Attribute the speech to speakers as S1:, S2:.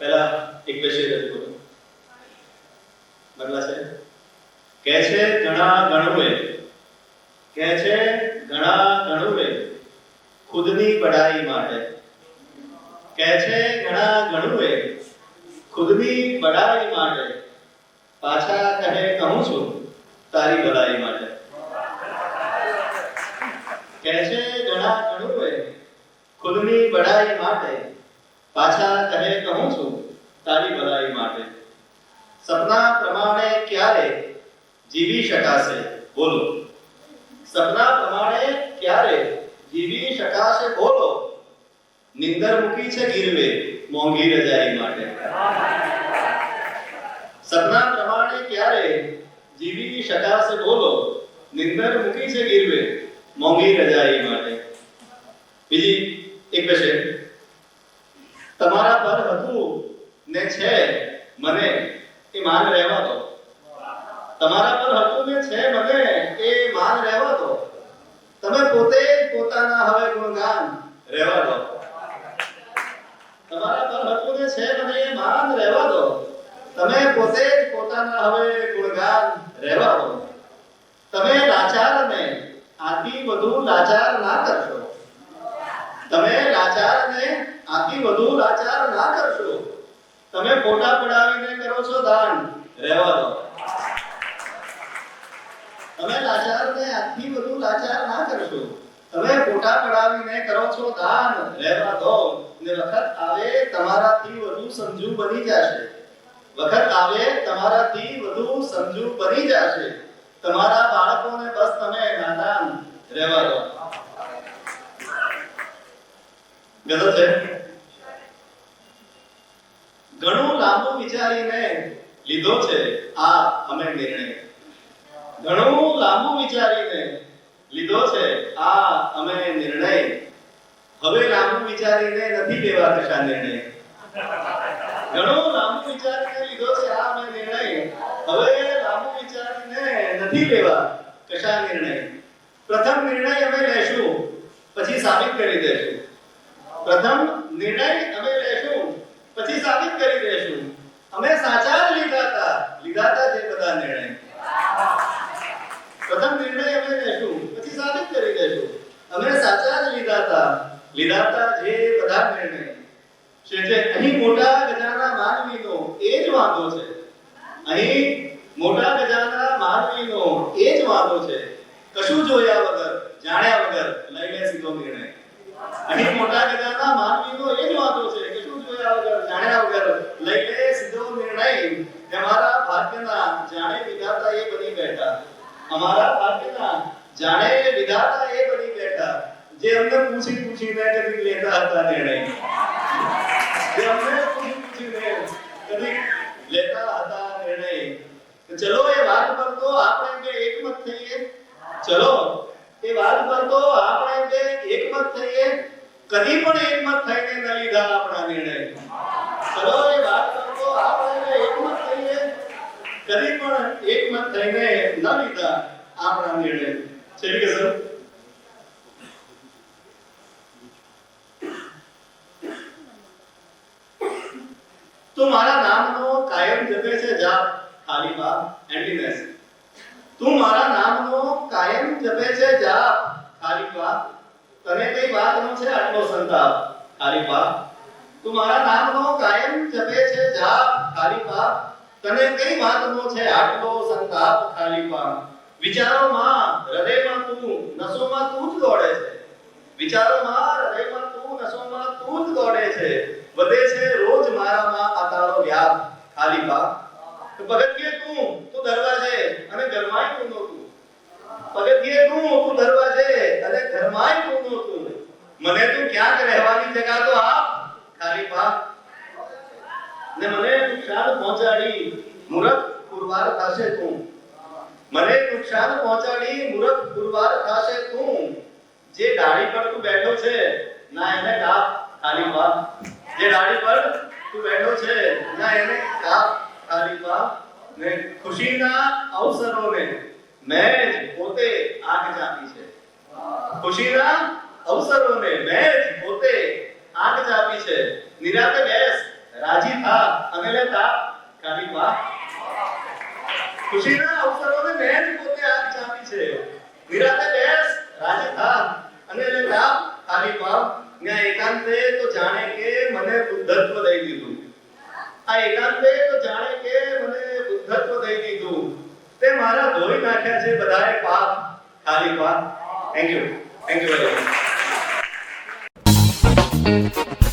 S1: પહેલા એક વિષય રજૂ કરો બદલા છે કહે છે ઘણા ગણવે કહે છે ઘણા ગણવે ખુદની બડાઈ માટે કહે છે ઘણા ગણવે ખુદની બડાઈ માટે પાછા કહે કહું છું તારી ભલાઈ માટે કહે છે ઘણા ગણવે ખુદની બડાઈ માટે પાછા કહે કહું છું તારી ભલાઈ માટે સપના પ્રમાણે ક્યારે જીવી શકાશે બોલો સપના પ્રમાણે ક્યારે જીવી શકાશે બોલો નિંદર મૂકી છે ગીરવે મોંઘી રજાઈ માટે સપના પ્રમાણે ક્યારે જીવી શકાશે બોલો નિંદર મૂકી છે ગીરવે મોંઘી રજાઈ માટે બીજી એક વિશે ને છે. મને એ માન રહેવા દો. તમારા પર હતું ને છે મને એ માન રહેવા દો. તમે પોતે પોતાના હવે ગુણગાન રહેવા દો. તમારા પર હતું ને છે મને એ માન રહેવા દો. તમે પોતે પોતાના હવે ગુણગાન રહેવા દો. તમે લાચારને આથી વધુ લાચાર ના કરશો. તમે લાચારને આથી વધુ લાચાર ના કરશો. તમે ફોટા પડાવીને કરો છો દાન. રહેવા દો. તમે લાચારને આથી વધુ લાચાર ના કરશો. તમે ફોટા પડાવીને કરો છો દાન. રહેવા દો. ને વખત આવે તમારાથી વધુ સમજુ બની જશે. વખત આવે તમારાથી વધુ સમજુ બની જશે. તમારા બાળકોને બસ તમે નાદાન. રહેવા દો. ગઝલ છે ઘણું લાંબુ વિચારીને લીધો છે, આ અમે નિર્ણય. ઘણું લાંબુ વિચારીને લીધો છે, આ અમે નિર્ણય. હવે લાંબુ વિચારીને નથી લેવા કશા નિર્ણય. ઘણો લાંબુ વિચારીને લીધો છે, આ અમે નિર્ણય. હવે લાંબુ વિચારીને નથી લેવા કશા નિર્ણય. પ્રથમ નિર્ણય અમે લેશું, પછી સાબિત કરી દેશું. પ્રથમ નિર્ણય અમે લેશું પછી સાબિત કરી દેશું અમે સાચા જ લીધા હતા લીધા હતા જે બધા નિર્ણય. પ્રથમ નિર્ણય અમે લેશું, પછી સાબિત કરી દેશું. અમે સાચા જ લીધા હતા લીધા હતા જે બધા નિર્ણય. એટલે અહીં મોટા ગજાના માનવીનો એ જ વાંધો છે. અહીં મોટા ગજાના માનવીનો એ જ વાંધો છે. કશું જોયા વગર, જાણ્યા વગર લઈ લે સીધો નિર્ણય. અહીં મોટા ગજાના માનવીનો એ જ વાંધો છે કશું જોયા વગર જાણ્યા વગર લઈ લે સીધો કદી લેતા હતા નિર્ણય વાત પર તો આપણે એકમત થઈએ. ચલો, એ વાત પર આપણે બે એકમત થઈએ. કદી પણ એકમત થઈને ન લીધા આપણા નિર્ણય. ચલો એ વાત પર તો આપણે બે એકમત થઈએ કદી પણ એકમત થઈને ન લીધા આપણા નિર્ણય. છે કે સર? તું મારા નામનો કાયમ જપે છે જાપ ખાલી બાપ એમ્પ્ટીનેસ તું મારા નામનો કાયમ જપે છે જાપ ખાલી બાપ, તને કઈ વાતનો છે આટલો સંતાપ? ખાલી બાપ. તું મારા નામનો કાયમ જપે છે જાપ ખાલી બાપ તને કઈ વાતનો છે આટલો સંતાપ ખાલી બાપ વિચારોમાં હૃદયમાં તું નસોમાં તું જ દોડે છે. વિચારોમાં હૃદયમાં તું નસોમાં તું જ દોડે છે. વધે છે રોજ મારામાં આ તારો વ્યાપ ખાલી બાપ તો પગથિયે તું તું દરવાજે અને ઘરમાંય તું નહોતું. પગથિયે તું તું દરવાજે અને ઘરમાંય તું નહોતું. મને તું ક્યાંક રહેવાની જગા તો આપ, ખાલી બાપ ને મને નુકસાન પહોંચાડી મુરત પુરવાર થશે તું. મને નુકસાન પહોંચાડી મુરત પુરવાર થશે તું. જે ડાળી પર તું બેઠો છે, ના એને કાપ. ખાલી પા. જે ડાળી પર તું બેઠો છે, ના એને કાપ. ખાલી પા. ને ખુશીના અવસરોને મેં પોતે આગ ચાપી છે. ખુશીના અવસરોને મેં પોતે આગ ચાપી છે. નિરાતે બેસ, રાજી થા. ખાલી બાપ ખુશીના અવસરોને જ પોતે આગ ચાપી છે. નિરાતે બેસ રાજી થા અને લે લા ખાલી પાવ ત્યાં એકાંતે તો જાણે કે મને બુદ્ધત્વ દઈ દીધું. આ એકાંતે તો જાણે કે મને બુદ્ધત્વ દઈ દીધું. તે મારા ધોઈ નાખ્યા છે બધાએ પાપ ખાલી પાપ thank you thank you very much